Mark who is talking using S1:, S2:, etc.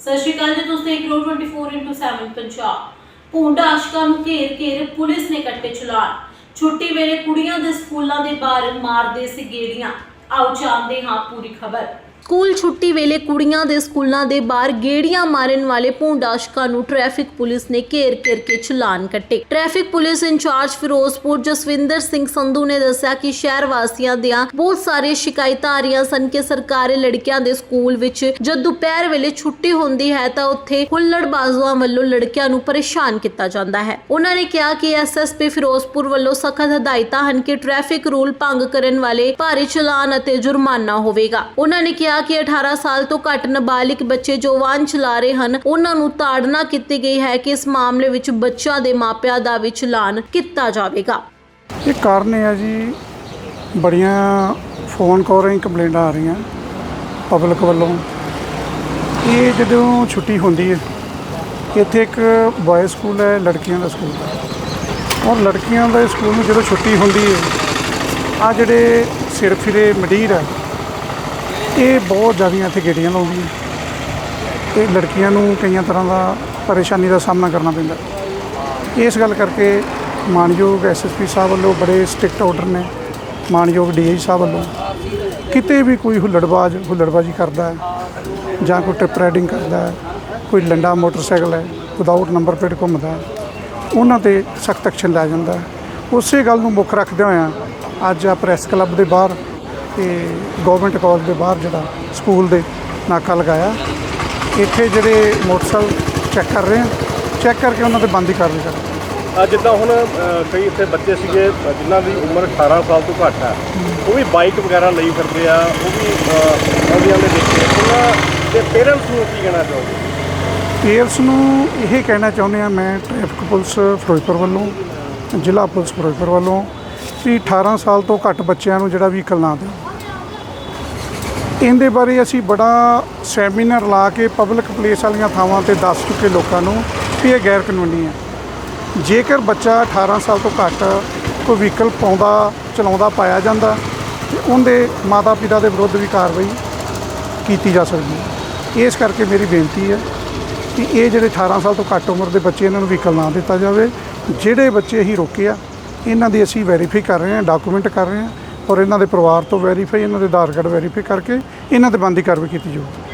S1: ਸਤਿ ਸ਼੍ਰੀ ਅਕਾਲ ਜੀ, ਤੁਸੀਂ ਦੇਖ ਰਹੇ ਹੋ 24/7 ਪੰਜਾਬ। ਪੂੰਡਾ ਆਸ਼ਕਾਂ ਨੂੰ ਘੇਰ ਘੇਰ ਪੁਲਿਸ ਨੇ ਕੱਟੇ ਚਲਾਨ। ਛੁੱਟੀ ਵੇਲੇ ਕੁੜੀਆਂ ਦੇ ਸਕੂਲਾਂ ਦੇ ਬਾਹਰ ਮਾਰਦੇ ਸੀ ਗੇੜੀਆਂ। ਆਓ ਜਾਣਦੇ ਹਾਂ ਪੂਰੀ ਖਬਰ। ਸਕੂਲ ਛੁੱਟੀ ਵੇਲੇ ਕੁੜੀਆਂ ਦੇ ਸਕੂਲਾਂ ਦੇ ਬਾਹਰ ਗੇੜੀਆਂ ਮਾਰਨ ਵਾਲੇ ਪੂੰਡਾਸ਼ਕਾਂ ਨੂੰ ਟ੍ਰੈਫਿਕ ਪੁਲਿਸ ਨੇ ਘੇਰ-ਘੇਰ ਕੇ ਚਲਾਨ ਕੱਟੇ। Traffic police in-charge Ferozepur Jaswinder Singh Sandhu ਨੇ ਦੱਸਿਆ ਕਿ ਸ਼ਹਿਰ ਵਾਸੀਆਂ ਦੀਆਂ ਬਹੁਤ ਸਾਰੇ ਸ਼ਿਕਾਇਤਾਂ ਆ ਰਹੀਆਂ ਸਨ ਕਿ ਸਰਕਾਰੀ ਲੜਕੀਆਂ ਦੇ ਸਕੂਲ ਵਿੱਚ ਜਦ ਦੁਪਹਿਰ ਵੇਲੇ ਛੁੱਟੀ ਹੁੰਦੀ ਹੈ ਤਾਂ ਉੱਥੇ ਹੁੱਲੜਬਾਜ਼ੂਆਂ ਵੱਲੋਂ ਲੜਕਿਆਂ ਨੂੰ ਪਰੇਸ਼ਾਨ ਕੀਤਾ ਜਾਂਦਾ ਹੈ। ਉਹਨਾਂ ਨੇ ਕਿਹਾ ਕਿ ਐਸਐਸਪੀ ਫਿਰੋਜ਼ਪੁਰ ਵੱਲੋਂ ਸਖਤ ਹਦਾਇਤਾਂ ਹਨ ਕਿ ਟ੍ਰੈਫਿਕ ਰੂਲ ਭੰਗ ਕਰਨ ਵਾਲੇ ਭਾਰੀ ਚਲਾਨ ਅਤੇ ਜੁਰਮਾਨਾ ਹੋਵੇਗਾ। ਉਹਨਾਂ ਨੇ ਕਿਹਾ ਕਿ 18 ਸਾਲ ਤੋਂ ਘੱਟ ਨਾਬਾਲਿਗ ਬੱਚੇ ਜੋ ਵਾਹਨ ਚਲਾ ਰਹੇ ਹਨ, ਉਹਨਾਂ ਨੂੰ ਤਾੜਨਾ ਕੀਤੀ ਗਈ ਹੈ ਕਿ ਇਸ ਮਾਮਲੇ ਵਿੱਚ ਬੱਚਿਆਂ ਦੇ ਮਾਪਿਆਂ ਦਾ ਵੀ ਚਲਾਨ ਕੀਤਾ ਜਾਵੇਗਾ।
S2: ਇਹ ਕਾਰਨ ਇਹ ਹੈ ਜੀ, ਬੜੀਆਂ ਫੋਨ ਕਾਲਾਂ ਕੰਪਲੇਂਟਾਂ ਆ ਰਹੀਆਂ ਪਬਲਿਕ ਵੱਲੋਂ। ਇਹ ਜਦੋਂ ਛੁੱਟੀ ਹੁੰਦੀ ਹੈ, ਇੱਥੇ ਇੱਕ ਬॉय ਸਕੂਲ ਹੈ, ਲੜਕੀਆਂ ਦਾ ਸਕੂਲ ਹੈ ਔਰ ਲੜਕੀਆਂ ਦੇ ਸਕੂਲ ਨੂੰ ਜਦੋਂ ਛੁੱਟੀ ਹੁੰਦੀ ਹੈ ਆ ਜਿਹੜੇ ਸਿਰ ਫਿਰੇ ਮਡੀਰ ਹੈ ਇਹ ਬਹੁਤ ਜ਼ਿਆਦਾ ਇੱਥੇ ਗੇੜੀਆਂ ਲਾਉਂਦੀਆਂ। ਇਹ ਲੜਕੀਆਂ ਨੂੰ ਕਈਆਂ ਤਰ੍ਹਾਂ ਦਾ ਪਰੇਸ਼ਾਨੀ ਦਾ ਸਾਹਮਣਾ ਕਰਨਾ ਪੈਂਦਾ। ਇਸ ਗੱਲ ਕਰਕੇ ਮਾਨਯੋਗ ਐਸਐਸਪੀ ਸਾਹਿਬ ਵੱਲੋਂ ਬੜੇ ਸਟ੍ਰਿਕਟ ਆਰਡਰ ਨੇ। ਮਾਨਯੋਗ ਡੀਆਈ ਸਾਹਿਬ ਵੱਲੋਂ। ਕਿਤੇ ਵੀ ਕੋਈ ਹੁੱਲੜਬਾਜ਼ ਹੁੱਲੜਬਾਜ਼ੀ ਕਰਦਾ ਹੈ ਜਾਂ ਕੋਈ ਟ੍ਰਿਪ ਰਾਈਡਿੰਗ ਕਰਦਾ ਹੈ, ਕੋਈ ਲੰਡਾ ਮੋਟਰਸਾਈਕਲ ਹੈ, ਵਿਦਆਊਟ ਨੰਬਰ ਪਲੇਟ ਘੁੰਮਦਾ ਉਹਨਾਂ ਤੇ ਸਖਤ ਐਕਸ਼ਨ ਲਿਆ ਜਾਂਦਾ ਉਸੇ ਗੱਲ ਨੂੰ ਮੁੱਖ ਰੱਖਦੇ ਹੋਇਆਂ ਅੱਜ ਆ ਪ੍ਰੈਸ ਕਲੱਬ ਦੇ ਬਾਹਰ ਤੇ ਗਵਰਨਮੈਂਟ ਕਾਲਜ ਦੇ ਬਾਹਰ ਜਿਹੜਾ ਸਕੂਲ ਦੇ ਨਾਕਾ ਲਗਾਇਆ। ਇੱਥੇ ਜਿਹੜੇ ਮੋਟਰਸਾਈਕਲ ਚੈੱਕ ਕਰ ਰਹੇ ਆ ਚੈੱਕ ਕਰਕੇ ਉਹਨਾਂ ਤੇ ਬੰਦੀ ਕਰ ਰਹੇ
S3: ਆ ਜਿੱਦਾਂ ਹੁਣ ਅ, ਕਈ ਇੱਥੇ ਬੱਚੇ ਸੀਗੇ ਅ, ਜਿਨ੍ਹਾਂ ਦੀ ਉਮਰ 18 ਸਾਲ ਤੋਂ ਘੱਟ ਹੈ ਉਹ ਵੀ ਬਾਈਕ ਵਗੈਰਾ ਲਈ ਫਿਰਦੇ ਆ ਉਹ ਵੀ ਆਉਂਦੀਆਂ ਦੇ ਦੇਖੇ ਉਹਨਾਂ ਦੇ ਪੇਰੈਂਟਸ ਨੂੰ ਕੀ ਕਹਿਣਾ ਚਾਹੋਗੇ?
S2: ਪੇਰਸ ਨੂੰ ਇਹ ਕਹਿਣਾ ਚਾਹੁੰਦੇ ਆ ਮੈਂ ਟ੍ਰੈਫਿਕ ਪੁਲਿਸ ਫਿਰੋਜ਼ਪੁਰ ਵੱਲੋਂ ਜ਼ਿਲ੍ਹਾ ਪੁਲਿਸ ਫਿਰੋਜ਼ਪੁਰ ਵੱਲੋਂ। ਵੀ 18 ਸਾਲ ਤੋਂ ਘੱਟ ਬੱਚਿਆਂ ਨੂੰ ਜਿਹੜਾ ਵਹੀਕਲ ਨਾ ਦਿਓ। ਇਹਦੇ ਬਾਰੇ ਅਸੀਂ ਬੜਾ ਸੈਮੀਨਾਰ ਲਾ ਕੇ ਪਬਲਿਕ ਪਲੇਸ ਵਾਲੀਆਂ ਥਾਵਾਂ ਤੇ ਦੱਸ ਚੁੱਕੇ ਲੋਕਾਂ ਨੂੰ ਕਿ ਇਹ ਗੈਰ ਕਾਨੂੰਨੀ ਹੈ। ਜੇਕਰ ਬੱਚਾ 18 ਸਾਲ ਤੋਂ ਘੱਟ ਕੋਈ ਵਹੀਕਲ ਪਾਉਂਦਾ, ਚਲਾਉਂਦਾ, ਪਾਇਆ ਜਾਂਦਾ, ਤੇ ਉਹਦੇ ਮਾਤਾ ਪਿਤਾ ਦੇ ਵਿਰੁੱਧ ਵੀ ਕਾਰਵਾਈ ਕੀਤੀ ਜਾ ਸਕਦੀ ਹੈ। ਇਸ ਕਰਕੇ ਮੇਰੀ ਬੇਨਤੀ ਹੈ ਕਿ ਇਹ ਜਿਹੜੇ 18 ਸਾਲ ਤੋਂ ਘੱਟ ਉਮਰ ਦੇ ਬੱਚੇ ਇਹਨਾਂ ਨੂੰ ਵਹੀਕਲ ਨਾ ਦਿੱਤਾ ਜਾਵੇ। ਜਿਹੜੇ ਬੱਚੇ ਅਸੀਂ ਰੋਕੇ ਆ ਇਹਨਾਂ ਦੀ ਅਸੀਂ ਵੈਰੀਫਾਈ ਕਰ ਰਹੇ ਹਾਂ ਡਾਕੂਮੈਂਟ ਕਰ ਰਹੇ ਹਾਂ ਔਰ ਇਹਨਾਂ ਦੇ ਪਰਿਵਾਰ ਤੋਂ ਵੈਰੀਫਾਈ ਇਹਨਾਂ ਦੇ ਆਧਾਰ ਕਾਰਡ ਵੈਰੀਫਾਈ ਕਰਕੇ ਇਹਨਾਂ ਤੇ ਬੰਦੀ ਕਾਰਵਾਈ ਕੀਤੀ ਜਾਊਗੀ।